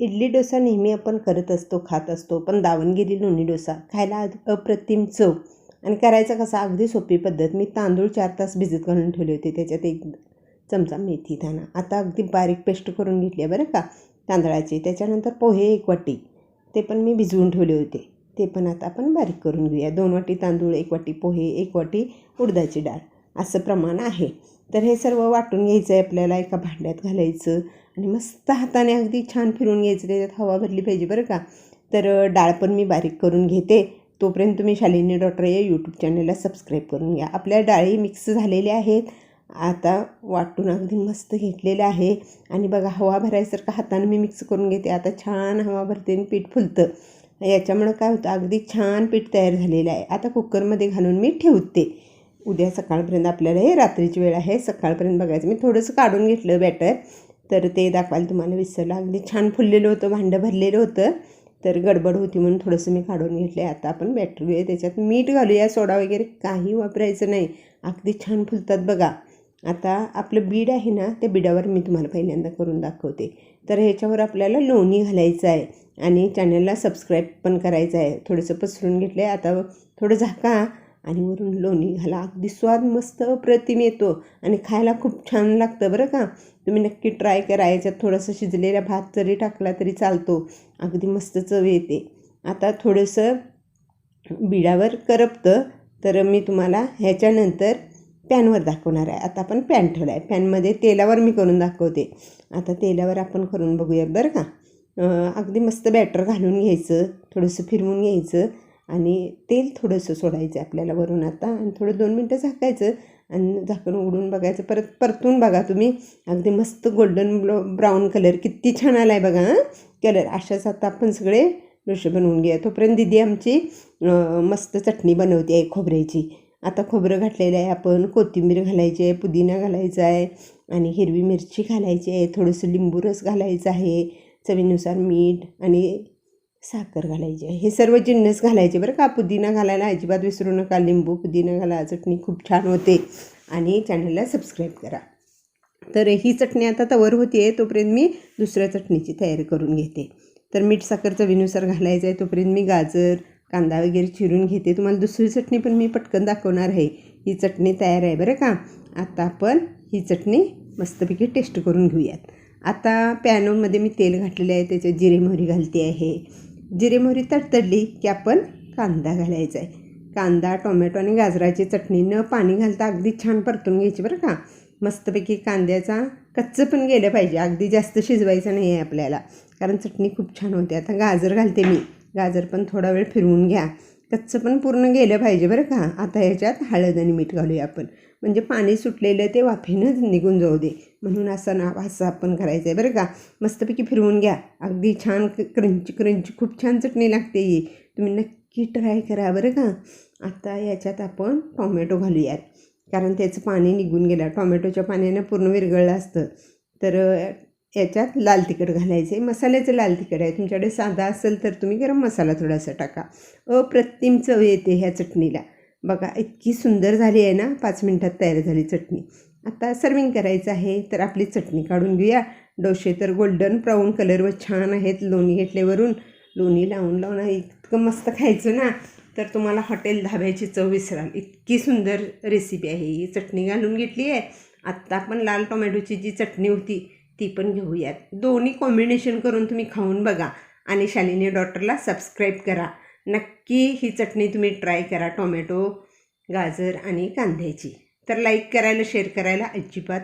इडली डोसा नेहमी आपण करत असतो खात असतो पण दावणगिरी लोणी डोसा खायला अप्रतिम चव. आणि करायचा कसा अगदी सोपी पद्धत. मी तांदूळ चार तास भिजत घालून ठेवले होते त्याच्यात एक चमचा मेथी दाणा आता अगदी बारीक पेस्ट करून घेतली आहे बरं का तांदळाची. त्याच्यानंतर पोहे एक वाटी. ते पण मी भिजवून ठेवले होते. ते पण आता आपण बारीक करून घेऊया. दोन वाटी तांदूळ एक वाटी पोहे एक वाटी उडदाची डाळ. असं प्रमाण आहे. तर हे सर्व वाटून घ्यायचं आहे आपल्याला एका भांड्यात घालायचं. आणि मस्त हाताने अगदी छान फिरून घ्यायचं त्याच्यात हवा भरली पाहिजे बरं का. तर डाळ पण मी बारीक करून घेते. तोपर्यंत तुम्ही शालिनी डॉक्टर या यूट्यूब चॅनलला सबस्क्राईब करून घ्या. आपल्या डाळी मिक्स झालेल्या आहेत. आता वाटून अगदी मस्त घेतलेलं आहे. आणि बघा हवा भरायसारखं हाताने मी मिक्स करून घेते. आता छान हवा भरते आणि पीठ फुलतं. याच्यामुळं काय होतं? अगदी छान पीठ तयार झालेलं आहे. आता कुकरमध्ये घालून मी ठेवते. उद्या सकाळपर्यंत आपल्याला हे रात्रीची वेळ आहे सकाळपर्यंत बघायचं. मी थोडंसं काढून घेतलं बॅटर तर ते दाखवायला तुम्हाला विसरलं. अगदी छान फुललेलं होतं भांडं भरलेलं होतं तर गडबड होती म्हणून थोडंसं मी काढून घेतले आता आपण बॅटर घेऊया त्याच्यात मीठ घालूया सोडा वगैरे काही वापरायचं नाही. अगदी छान फुलतात बघा. आता आपलं बीड आहे ना त्या बिडावर मी तुम्हाला पहिल्यांदा करून दाखवते. तर ह्याच्यावर आपल्याला लोणी घालायचं आहे आणि चॅनलला सबस्क्राईब पण करायचं आहे. थोडंसं पसरून घेतलं आहे आता थोडं झाका आणि वरून लोणी घाला अगदी स्वाद मस्त अप्रतिम येतो. आणि खायला खूप छान लागतं बरं का. तुम्ही नक्की ट्राय करा. याच्यात थोडंसं शिजलेला भात जरी टाकला तरी चालतो. अगदी मस्त चव येते. आता थोडंसं बिडावर करपतं. तर मी तुम्हाला ह्याच्यानंतर पॅनवर दाखवणार आहे. आता आपण पॅन ठेवला आहे पॅनमध्ये तेलावर मी करून दाखवते. आता तेलावर आपण करून बघूया बरं का. अगदी मस्त बॅटर घालून घ्यायचं. थोडंसं फिरवून घ्यायचं. आणि तेल थोडंसं सोडायचं आहे आपल्याला वरून आता. आणि थोडं दोन मिनटं झाकायचं आणि झाकण उडून बघायचं. परत परतून बघा तुम्ही. अगदी मस्त गोल्डन ब्लो ब्राऊन कलर किती छान आला आहे बघा कलर अशाच आता आपण सगळे डोसे बनवून घ्या तोपर्यंत दिदी आमची मस्त चटणी बनवते आहे खोबऱ्याची. आता खोबरं घातलेलं आहे आपण. कोथिंबीर घालायची आहे पुदिना घालायचा आहे आणि हिरवी मिरची घालायची आहे. थोडंसं लिंबू रस घालायचं आहे. चवीनुसार मीठ आणि साखर घालायची. आहे हे सर्व जिन्नस घालायचे बरं का. पुदिना घालायला अजिबात विसरू नका. लिंबू पुदिना घाला. चटणी खूप छान होते. आणि चॅनलला सबस्क्राईब करा. तर ही चटणी आता तवर होती आहे तोपर्यंत मी दुसऱ्या चटणीची तयारी करून घेते. तर मीठ साखर चवीनुसार घालायचं आहे. तोपर्यंत मी गाजर कांदा वगैरे चिरून घेते. तुम्हाला दुसरी चटणी पण मी पटकन दाखवणार आहे. ही चटणी तयार आहे बरं का. आता आपण ही चटणी मस्तपैकी टेस्ट करून घेऊयात. आता पॅनोमध्ये मी तेल घातलेलं आहे. त्याच्यात जिरे मोहरी घालते आहे. जिरे मोहरी तडतडली की आपण कांदा घालायचा आहे. कांदा टोमॅटो आणि गाजराची चटणी न पाणी घालता अगदी छान परतून घ्यायची बरं का. मस्तपैकी कांद्याचा कच्चं पण गेलं पाहिजे. अगदी जास्त शिजवायचं नाही आहे आपल्याला. कारण चटणी खूप छान होते. आता गाजर घालते मी. गाजर पण थोडा वेळ फिरवून घ्या. कच्चं पण पूर्ण गेलं पाहिजे बरं का. आता ह्याच्यात हळद आणि मीठ घालूया आपण. म्हणजे पाणी सुटलेलं ते वाफेनंच निघून जाऊ दे. म्हणून असं ना असं आपण करायचं आहे बरं का. मस्तपैकी फिरवून घ्या. अगदी छान क्रंची क्रंची खूप छान चटणी लागते ही. तुम्ही नक्की ट्राय करा बरं का. आता याच्यात आपण टॉमॅटो घालूयात. कारण त्याचं पाणी निघून गेलं टॉमॅटोच्या पाण्यानं पूर्ण विरघळलं असतं. तर याच्यात लाल तिखट घालायचे. मसाल्याचं लाल तिखट आहे. तुमच्याकडे साधा असेल तर तुम्ही गरम मसाला थोडासा टाका. अप्रतिम चव येते ह्या चटणीला. बघा इतकी सुंदर झाली आहे ना? पाच मिनटात तयार झाली चटणी. आता सर्विंग करायचं आहे तर आपली चटणी काढून घेऊया. डोसे तर गोल्डन ब्राऊन कलरवर छान आहेत. लोणी घेतल्यावरून लोणी लावून लावून इतकं मस्त खायचं ना? तर तुम्हाला हॉटेल धाब्याची चव विसराल. इतकी सुंदर रेसिपी आहे ही. चटणी घालून घेतली आहे. आत्ता आपण लाल टोमॅटोची जी चटणी होती ती पण घेऊयात. दोन्ही कॉम्बिनेशन करून तुम्ही खाऊन बघा आणि शालिनी डॉक्टरला सबस्क्राईब करा. नक्की ही चटणी तुम्ही ट्राय करा टोमॅटो गाजर आणि कांद्याची. तर लाईक करायला शेअर करायला अजिबात